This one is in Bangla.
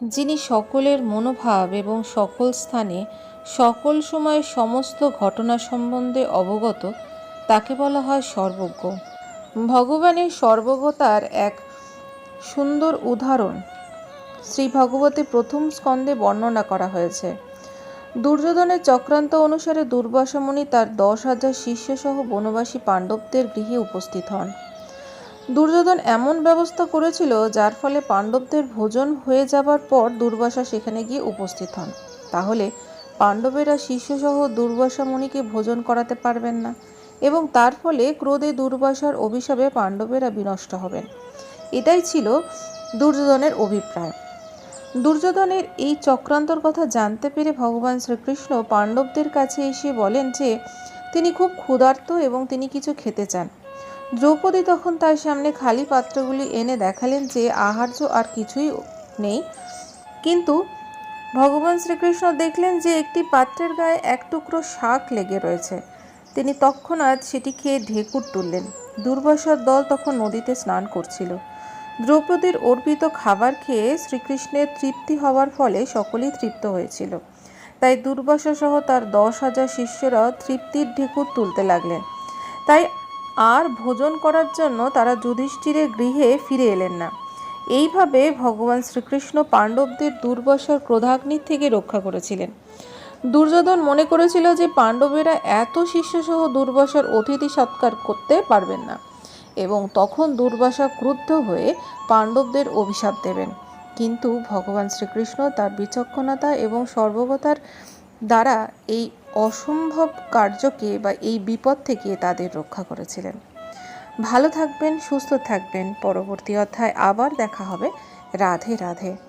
যিনি সকলের মনোভাব এবং সকল স্থানে সকল সময় সমস্ত ঘটনা সম্বন্ধে অবগত, তাকে বলা হয় সর্বজ্ঞ। ভগবানের সর্বজ্ঞতার এক সুন্দর উদাহরণ শ্রী ভগবতী প্রথম স্কন্ধে বর্ণনা করা হয়েছে। দুর্যোধনের চক্রান্ত অনুসারে দুর্বাসা মুনি তার দশ হাজার শিষ্যসহ বনবাসী পাণ্ডবদের গৃহে উপস্থিত হন। দুর্যোধন এমন ব্যবস্থা করেছিল যার ফলে পাণ্ডবদের ভোজন হয়ে যাবার পর দুর্বাসা সেখানে গিয়ে উপস্থিত হন। তাহলে পাণ্ডবেরা শিষ্যসহ দুর্বাসা মুনিকে ভোজন করাতে পারবেন না এবং তার ফলে ক্রোধে দুর্বাসার অভিশাপে পাণ্ডবেরা বিনষ্ট হবেন। এটাই ছিল দুর্যোধনের অভিপ্রায়। দুর্যোধনের এই চক্রান্তর কথা জানতে পেরে ভগবান শ্রীকৃষ্ণ পাণ্ডবদের কাছে এসে বলেন যে, তিনি খুব ক্ষুধার্ত এবং তিনি কিছু খেতে চান। দ্রৌপদী তখন তার সামনে খালি পাত্রগুলি এনে দেখালেন যে আহার্য আর কিছুই নেই। কিন্তু ভগবান শ্রীকৃষ্ণ দেখলেন যে একটি পাত্রের গায়ে এক টুকরো শাক লেগে রয়েছে। তিনি তৎক্ষণাৎ সেটি খেয়ে ঢেকুর তুললেন। দুর্বাসার দল তখন নদীতে স্নান করছিল। দ্রৌপদীর অর্পিত খাবার খেয়ে শ্রীকৃষ্ণের তৃপ্তি হওয়ার ফলে সকলেই তৃপ্ত হয়েছিল। তাই দুর্বাসা সহ তার দশ হাজার শিষ্যরা তৃপ্তির ঢেকুর তুলতে লাগলেন। তাই আর ভোজন করার জন্য তারা যুধিষ্ঠিরের গৃহে ফিরে এলেন না। এইভাবে ভগবান শ্রীকৃষ্ণ পাণ্ডবদের দুর্বাসার ক্রোধাগ্নির থেকে রক্ষা করেছিলেন। দুর্যোধন মনে করেছিল যে পাণ্ডবেরা এত শিষ্যসহ দুর্বাসার অতিথি সৎকার করতে পারবেন না এবং তখন দুর্বাসা ক্রুদ্ধ হয়ে পাণ্ডবদের অভিশাপ দেবেন। কিন্তু ভগবান শ্রীকৃষ্ণ তার বিচক্ষণতা এবং সর্বগতার দ্বারা এই অসম্ভব কার্যকে বা এই বিপদ থেকে তাদের রক্ষা করেছিলেন। ভালো থাকবেন, সুস্থ থাকবেন। পরবর্তী অধ্যায় আবার দেখা হবে। রাধে রাধে।